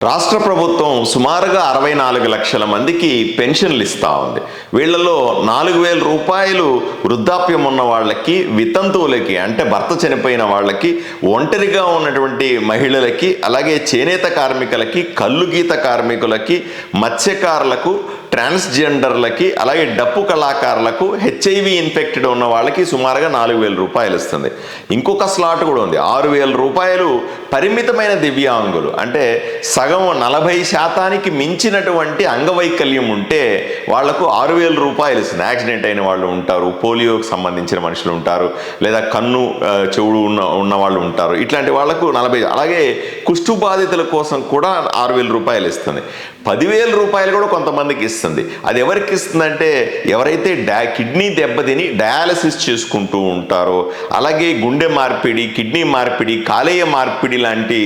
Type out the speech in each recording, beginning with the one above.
రాష్ట్ర ప్రభుత్వం సుమారుగా అరవై నాలుగు లక్షల మందికి పెన్షన్లు ఇస్తూ ఉంది. వీళ్ళలో నాలుగు వేల రూపాయలు వృద్ధాప్యం ఉన్న వాళ్ళకి వితంతువులకి అంటే భర్త చనిపోయిన వాళ్ళకి ఒంటరిగా ఉన్నటువంటి మహిళలకి అలాగే చేనేత కార్మికులకి కల్లుగీత కార్మికులకి మత్స్యకారులకు ట్రాన్స్జెండర్లకి అలాగే డప్పు కళాకారులకు హెచ్ఐవి ఇన్ఫెక్టెడ్ ఉన్న వాళ్ళకి సుమారుగా నాలుగు వేల రూపాయలు ఇస్తుంది. ఇంకొక స్లాట్ కూడా ఉంది. ఆరు వేల రూపాయలు పరిమితమైన దివ్యాంగులు. అంటే సగం నలభై శాతానికి మించినటువంటి అంగవైకల్యం ఉంటే వాళ్ళకు ఆరు వేల రూపాయలు ఇస్తుంది. యాక్సిడెంట్ అయిన వాళ్ళు ఉంటారు పోలియోకి సంబంధించిన మనుషులు ఉంటారు లేదా కన్ను చెవుడు ఉన్న ఉన్న వాళ్ళు ఉంటారు. ఇట్లాంటి వాళ్ళకు నలభై అలాగే కుష్టు బాధితుల కోసం కూడా ఆరు వేల రూపాయలు ఇస్తుంది. పదివేల రూపాయలు కూడా కొంతమందికి ఇస్తుంది. అది ఎవరికి ఇస్తుందంటే ఎవరైతే డా కిడ్నీ దెబ్బతిని డయాలసిస్ చేసుకుంటూ ఉంటారో అలాగే గుండె మార్పిడి కిడ్నీ మార్పిడి కాలేయ మార్పిడి లాంటి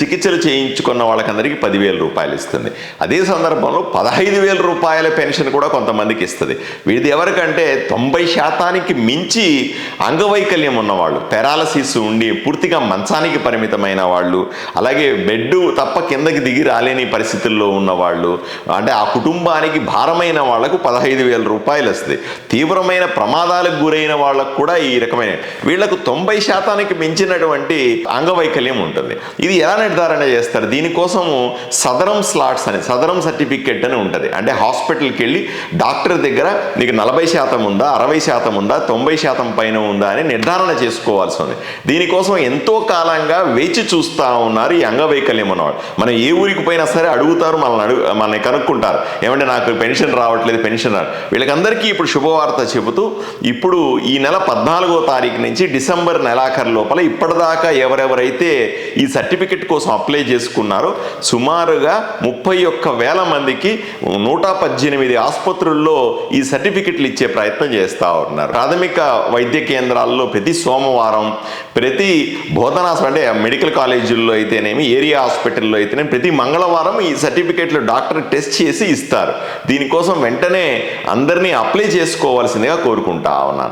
చికిత్సలు చేయించుకున్న వాళ్ళకందరికీ పదివేల రూపాయలు ఇస్తుంది. అదే సందర్భంలో పదహైదు వేల రూపాయల పెన్షన్ కూడా కొంతమందికి ఇస్తుంది. వీడిది ఎవరికంటే తొంభై శాతానికి మించి అంగవైకల్యం ఉన్నవాళ్ళు పెరాలసిస్ ఉండి పూర్తిగా మంచానికి పరిమితమైన వాళ్ళు అలాగే బెడ్ తప్ప కిందకి దిగి రాలేని పరిస్థితుల్లో ఉన్నవాళ్ళు అంటే ఆ కుటుంబానికి భారమైన వాళ్ళకు పదహైదు వేల రూపాయలు వస్తాయి తీవ్రమైన ప్రమాదాలకు గురైన వాళ్ళకు కూడా ఈ రకమైన వీళ్ళకు తొంభై శాతానికి మించినటువంటి అంగవైకల్యం ఉంటుంది. ఇది ఎలా నిర్ధారణ చేస్తారు? దీనికోసము సదరం స్లాట్స్ అని సదరం సర్టిఫికెట్ అని ఉంటుంది. అంటే హాస్పిటల్కి వెళ్ళి డాక్టర్ దగ్గర నీకు నలభై శాతం ఉందా అరవై శాతం ఉందా తొంభై శాతం పైన ఉందా అని నిర్ధారణ చేసుకోవాల్సి ఉంది. దీనికోసం ఎంతో కాలంగా వేచి చూస్తూ ఉన్నారు ఈ అంగవైకల్యం ఉన్నవాడు. మనం ఏ ఊరికి పోయినా సరే అడుగుతారు మనల్ని అడుగు మనల్ని కనుక్కుంటారు. ఏమంటే నాకు పెన్షన్ రావట్లేదు పెన్షన్ రా వీళ్ళకందరికీ ఇప్పుడు శుభవార్త చెబుతూ ఇప్పుడు ఈ నెల పద్నాలుగో తారీఖు నుంచి డిసెంబర్ నెలాఖరు లోపల ఇప్పటిదాకా ఎవరెవరైతే ఈ సర్టిఫికెట్ కోసం అప్లై చేసుకున్నారో సుమారుగా ముప్పై ఒక్క వేల మందికి నూట పద్దెనిమిది ఆసుపత్రుల్లో ఈ సర్టిఫికెట్లు ఇచ్చే ప్రయత్నం చేస్తూ ఉన్నారు. ప్రాథమిక వైద్య కేంద్రాల్లో ప్రతి సోమవారం ప్రతి బోధనాసం అంటే మెడికల్ కాలేజీల్లో అయితేనేమి ఏరియా హాస్పిటల్లో అయితేనేమి ప్రతి మంగళవారం ఈ సర్టిఫికేట్లు డాక్టర్ టెస్ట్ చేసి ఇస్తారు. దీనికోసం వెంటనే అందరినీ అప్లై చేసుకోవాల్సిందిగా కోరుకుంటా ఉన్నాను.